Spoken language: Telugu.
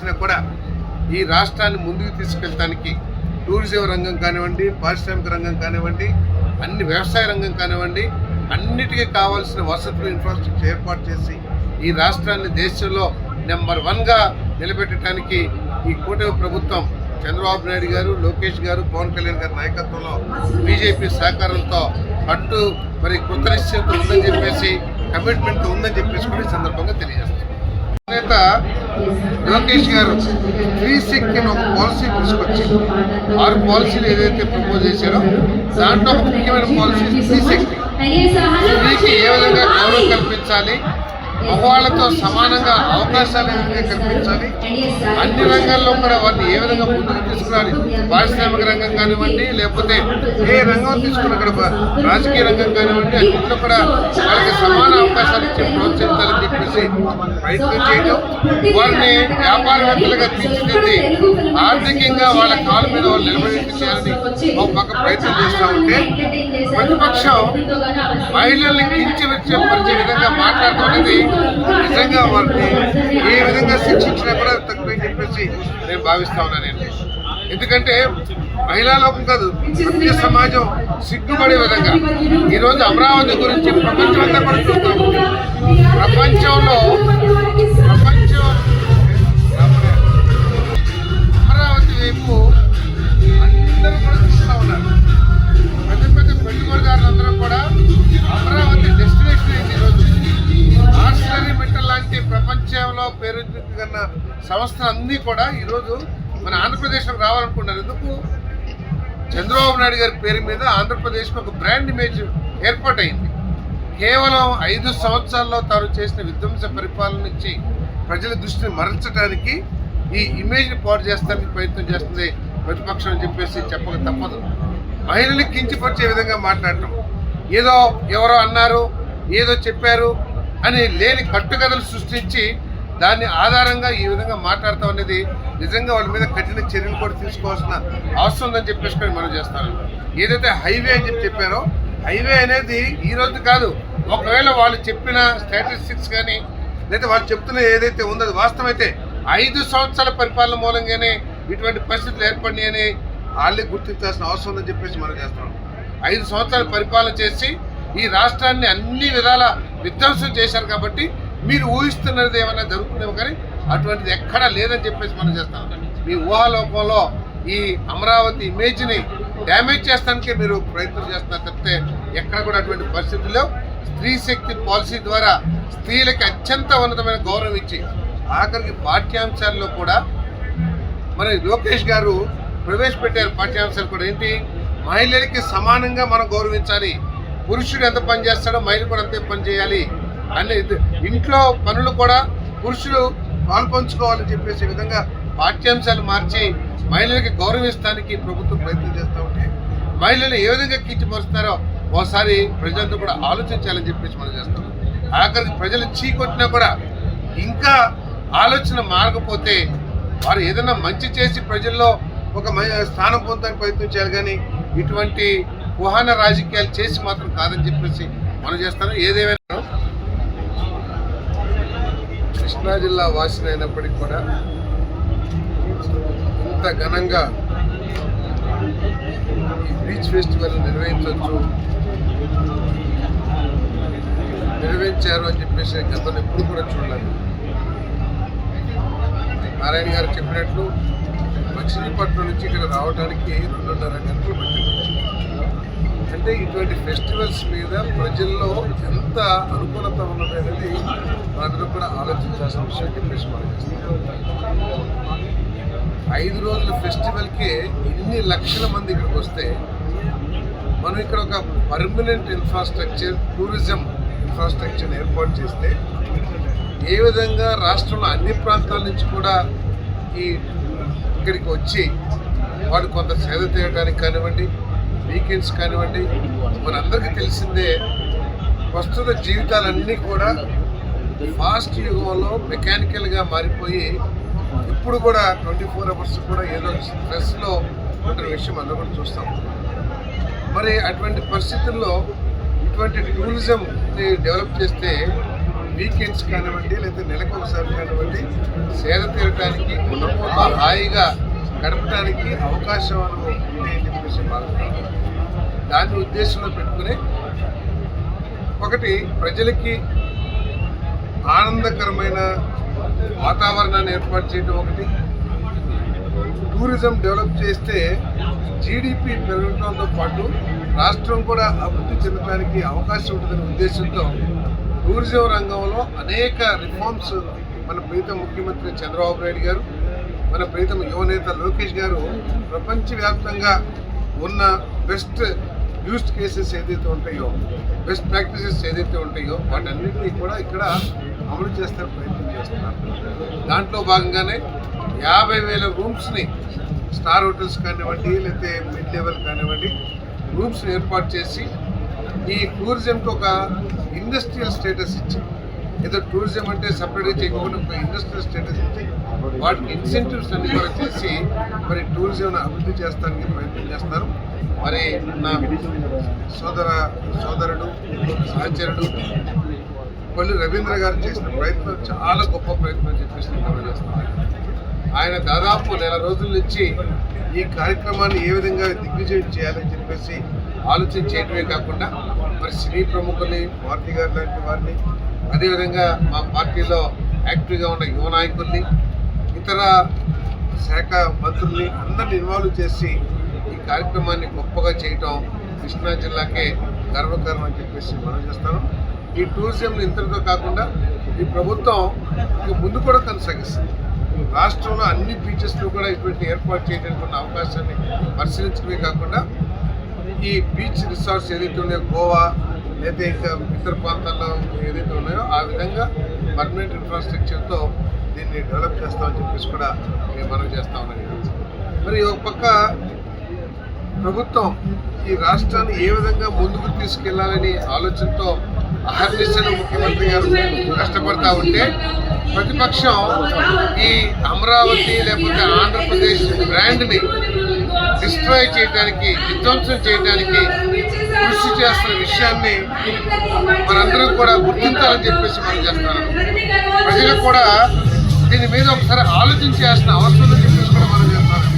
చేసినా కూడా ఈ రాష్ట్రాన్ని ముందుకు తీసుకెళ్ళటానికి టూరిజం రంగం కానివ్వండి పారిశ్రామిక రంగం కానివ్వండి అన్ని వ్యవసాయ రంగం కానివ్వండి అన్నిటికీ కావాల్సిన వసతులు ఇన్ఫ్రాస్ట్రక్చర్ ఏర్పాటు చేసి ఈ రాష్ట్రాన్ని దేశంలో నెంబర్ వన్గా నిలబెట్టడానికి ఈ కూటమి ప్రభుత్వం చంద్రబాబు నాయుడు గారు లోకేష్ గారు పవన్ కళ్యాణ్ గారి నాయకత్వంలో బీజేపీ సహకారంతో పట్టు మరి కృత నిశ్చయంతో ఉందని చెప్పేసి కమిట్మెంట్ ఉందని చెప్పేసి కూడా ఈ సందర్భంగా తెలియజేస్తాం నేత లోకేష్ గారు త్రీ శక్తిని ఒక పాలసీ తీసుకొచ్చి ఆరు పాలసీలు ఏదైతే ప్రపోజ్ చేశారో దాంట్లో ఒక ముఖ్యమైన పాలసీ స్త్రీ శక్తి స్త్రీకి ఏ విధంగా గౌరవం కల్పించాలి? మగవాళ్ళతో సమానంగా అవకాశాలు ఏ కల్పించాలి? అన్ని రంగాల్లో కూడా వారిని ఏ విధంగా ముందుకు తీసుకురాలి? పారిశ్రామిక రంగం కానివ్వండి లేకపోతే ఏ రంగం తీసుకున్న రాజకీయ రంగం కానివ్వండి అన్నింటిలో కూడా వాళ్ళకి సమాన అవకాశాలు ఇచ్చి ప్రోత్సహించాలి. చెప్పేసి ప్రయత్నం చేయడం వారిని వ్యాపారవేత్తలుగా తీర్చిదిద్ది ఆర్థికంగా వాళ్ళ కాళ్ళ మీద వాళ్ళు నిలబడేట్టు చేయాలని ఒక పక్క ప్రయత్నం చేస్తూ ఉంటే ప్రతిపక్షం మహిళల్ని కించవచ్చే పరిచే విధంగా మాట్లాడటం అనేది నిజంగా వారిని ఏ విధంగా శిక్షించినా కూడా తక్కువని చెప్పేసి నేను భావిస్తా ఉన్నాను నేను. ఎందుకంటే మహిళా లోకం కాదు ప్రతి సమాజం సిగ్గుపడే విధంగా. ఈరోజు అమరావతి గురించి ప్రపంచం అంతా కూడా సంస్థ అన్నీ కూడా ఈరోజు మన ఆంధ్రప్రదేశ్లో రావాలనుకున్నారు ఎందుకు? చంద్రబాబు నాయుడు గారి పేరు మీద ఆంధ్రప్రదేశ్కి ఒక బ్రాండ్ ఇమేజ్ ఏర్పాటైంది. కేవలం ఐదు సంవత్సరాల్లో తాను చేసిన విధ్వంస పరిపాలన నుంచి ప్రజల దృష్టిని మరల్చడానికి ఈ ఇమేజ్ని పాడు చేస్తానికి ప్రయత్నం చేస్తుంది ప్రతిపక్షం అని చెప్పేసి చెప్పక తప్పదు. మహిళల్ని కించిపరిచే విధంగా మాట్లాడటం. ఏదో ఎవరో అన్నారు ఏదో చెప్పారు అని లేని కట్టుకథలు సృష్టించి దాన్ని ఆధారంగా ఈ విధంగా మాట్లాడతాం అనేది నిజంగా వాళ్ళ మీద కఠిన చర్యలు కూడా తీసుకోవాల్సిన అవసరం ఉందని చెప్పేసి మనం చేస్తాను ఏదైతే హైవే అని చెప్పి చెప్పారో హైవే అనేది ఈ రోజు కాదు ఒకవేళ వాళ్ళు చెప్పిన స్టాటిస్టిక్స్ కానీ లేదా వాళ్ళు చెప్తున్న ఏదైతే ఉందో అది వాస్తవమైతే ఐదు సంవత్సరాల పరిపాలన మూలంగానే ఇటువంటి పరిస్థితులు ఏర్పడినాయని వాళ్ళే గుర్తించాల్సిన అవసరం ఉందని చెప్పేసి మనం చేస్తున్నాం. ఐదు సంవత్సరాలు పరిపాలన చేసి ఈ రాష్ట్రాన్ని అన్ని విధాల విధ్వంసం చేశారు కాబట్టి మీరు ఊహిస్తున్నది ఏమైనా జరుగుతుందేమో కానీ అటువంటిది ఎక్కడా లేదని చెప్పేసి మనం చేస్తాం. మీ ఊహాలోకంలో ఈ అమరావతి ఇమేజ్ని డ్యామేజ్ చేస్తానికే మీరు ప్రయత్నం చేస్తున్నారు తప్పితే ఎక్కడ కూడా అటువంటి పరిస్థితుల్లో స్త్రీ శక్తి పాలసీ ద్వారా స్త్రీలకి అత్యంత ఉన్నతమైన గౌరవం ఇచ్చి ఆఖరికి పాఠ్యాంశాల్లో కూడా మన లోకేష్ గారు ప్రవేశపెట్టారు పాఠ్యాంశాలు కూడా. ఏంటి? మహిళలకి సమానంగా మనం గౌరవించాలి. పురుషుడు ఎంత పని చేస్తాడో మహిళ కూడా అంతే పని చేయాలి. అనే ఇది- ఇంట్లో పనులు కూడా పురుషులు పాల్పంచుకోవాలని చెప్పేసి విధంగా పాఠ్యాంశాలు మార్చి మహిళలకి గౌరవిస్తానికి ప్రభుత్వం ప్రయత్నం చేస్తూ ఉంటే మహిళలు ఏ విధంగా కించపరుస్తున్నారో ఒకసారి ప్రజలంతా కూడా ఆలోచించాలని చెప్పేసి మనం చేస్తాం. ఆఖరికి ప్రజలు చీకొట్టినా కూడా ఇంకా ఆలోచన మారకపోతే వారు ఏదైనా మంచి చేసి ప్రజల్లో ఒక స్థానం పొందడానికి ప్రయత్నం చేయాలి కానీ ఇటువంటి కుహాన రాజకీయాలు చేసి మాత్రం కాదని చెప్పేసి మనం చేస్తాను. ఏదేమైనా కృష్ణా జిల్లా వాసిన అయినప్పటికీ కూడా ఇంత ఘనంగా ఈ బీచ్ ఫెస్టివల్ నిర్వహించవచ్చు నిర్వహించారు అని చెప్పేసి గతంలో ఎప్పుడు కూడా చూడలేదు. నారాయణ గారు చెప్పినట్లు మచిలీపట్నం నుంచి ఇక్కడ రావడానికి రెండున్నర గంటలు పట్టింది. అంటే ఇటువంటి ఫెస్టివల్స్ మీద ప్రజల్లో ఎంత అనుకూలత ఉన్నది అనేది మనందరూ కూడా ఆలోచించాల్సిన విషయం చెప్పేసి మనం ఐదు రోజుల ఫెస్టివల్కి ఇన్ని లక్షల మంది ఇక్కడికి వస్తే మనం ఇక్కడ ఒక పర్మనెంట్ ఇన్ఫ్రాస్ట్రక్చర్ టూరిజం ఇన్ఫ్రాస్ట్రక్చర్ ఏర్పాటు చేస్తే ఏ విధంగా రాష్ట్రంలో అన్ని ప్రాంతాల నుంచి కూడా ఈ ఇక్కడికి వచ్చి వాడు కొంత సేద తీయడానికి కానివ్వండి వీకెండ్స్ కానివ్వండి మనందరికీ తెలిసిందే ప్రస్తుత జీవితాలన్నీ కూడా ఫాస్ట్ యుగంలో మెకానికల్గా మారిపోయి ఇప్పుడు కూడా ట్వంటీ ఫోర్ అవర్స్ కూడా ఏదో స్ట్రెస్లో ఉంటున్న విషయం అందరూ కూడా చూస్తాం. మరి అటువంటి పరిస్థితుల్లో ఇటువంటి టూరిజంని డెవలప్ చేస్తే వీకెండ్స్ కానివ్వండి లేదా నెలకు ఒకసారి కానివ్వండి సేద తీరటానికి కుటుంబంతో హాయిగా గడపడానికి అవకాశం ఉంది అని చెప్పేసి భావిస్తున్నాను దాన్ని ఉద్దేశంలో పెట్టుకుని ఒకటి ప్రజలకి ఆనందకరమైన వాతావరణాన్ని ఏర్పాటు చేయడం ఒకటి. టూరిజం డెవలప్ చేస్తే జీడిపి పెరగడంతో పాటు రాష్ట్రం కూడా అభివృద్ధి చెందడానికి అవకాశం ఉంటుందనే ఉద్దేశంతో టూరిజం రంగంలో అనేక రిఫార్మ్స్ మన ప్రీతం ముఖ్యమంత్రి చంద్రబాబు నాయుడు గారు మన ప్రీతం యువనేత లోకేష్ గారు ప్రపంచవ్యాప్తంగా ఉన్న బెస్ట్ యూస్డ్ కేసెస్ ఏదైతే ఉంటాయో బెస్ట్ ప్రాక్టీసెస్ ఏదైతే ఉంటాయో వాటన్నిటినీ కూడా ఇక్కడ అమలు చేస్తే ప్రయత్నం చేస్తున్నారు. దాంట్లో భాగంగానే యాభై వేల రూమ్స్ని స్టార్ హోటల్స్ కానివ్వండి లేకపోతే మిడ్ లెవెల్ కానివ్వండి రూమ్స్ని ఏర్పాటు చేసి ఈ టూరిజంకి ఒక ఇండస్ట్రియల్ స్టేటస్ ఇచ్చింది ఏదో టూరిజం అంటే సపరేట్గా చేయకుండా ఒక ఇండస్ట్రియల్ స్టేటస్ ఇచ్చి వాటికి ఇన్సెంటివ్స్ అన్ని కూడా చేసి మరి టూరిజం అభివృద్ధి చేస్తానికి ప్రయత్నం చేస్తారు. మరి నా సోదర సోదరుడు సహచరుడు పల్లి రవీంద్ర గారు చేసిన ప్రయత్నం చాలా గొప్ప ప్రయత్నం చెప్పేసి నేను ఆయన దాదాపు నెల రోజుల నుంచి ఈ కార్యక్రమాన్ని ఏ విధంగా దిగ్విజయం చేయాలని చెప్పేసి ఆలోచన చేయడమే కాకుండా మరి సినీ ప్రముఖుల్ని మారుతి గారు లాంటి వారిని అదేవిధంగా మా పార్టీలో యాక్టివ్గా ఉన్న యువ నాయకుల్ని ఇతర శాఖ మంత్రుల్ని అందరిని ఇన్వాల్వ్ చేసి ఈ కార్యక్రమాన్ని గొప్పగా చేయటం కృష్ణా జిల్లాకే గర్వకారణం అని చెప్పేసి మనం చేస్తాను. ఈ టూరిజం ఇంతటితో కాకుండా ఈ ప్రభుత్వం ఇక ముందు కూడా కొనసాగిస్తుంది. రాష్ట్రంలో అన్ని బీచెస్లో కూడా ఇటువంటి ఏర్పాటు చేయడానికి ఉన్న అవకాశాన్ని పరిశీలించడమే కాకుండా ఈ బీచ్ రిసార్ట్స్ ఏదైతే ఉన్నాయో గోవా లేదా ఇంకా ఇతర ప్రాంతాల్లో ఏదైతే ఉన్నాయో ఆ విధంగా పర్మనెంట్ ఇన్ఫ్రాస్ట్రక్చర్తో దీన్ని డెవలప్ చేస్తామని చెప్పేసి కూడా మేము మనం చేస్తా ఉన్నాం మరి ఒక పక్క ప్రభుత్వం ఈ రాష్ట్రాన్ని ఏ విధంగా ముందుకు తీసుకెళ్ళాలని ఆలోచనతో ఆహర్నిస్తున్న ముఖ్యమంత్రి గారు కష్టపడతా ఉంటే ప్రతిపక్షం ఈ అమరావతి లేకపోతే ఆంధ్రప్రదేశ్ బ్రాండ్ని డిస్ట్రాయ్ చేయడానికి విధ్వంసం చేయడానికి కృషి చేస్తున్న విషయాన్ని మనందరం కూడా గుర్తించాలని చెప్పేసి మనం చేస్తున్నాం. ప్రజలు కూడా దీని మీద ఒకసారి ఆలోచించాల్సిన అవసరం ఉంది.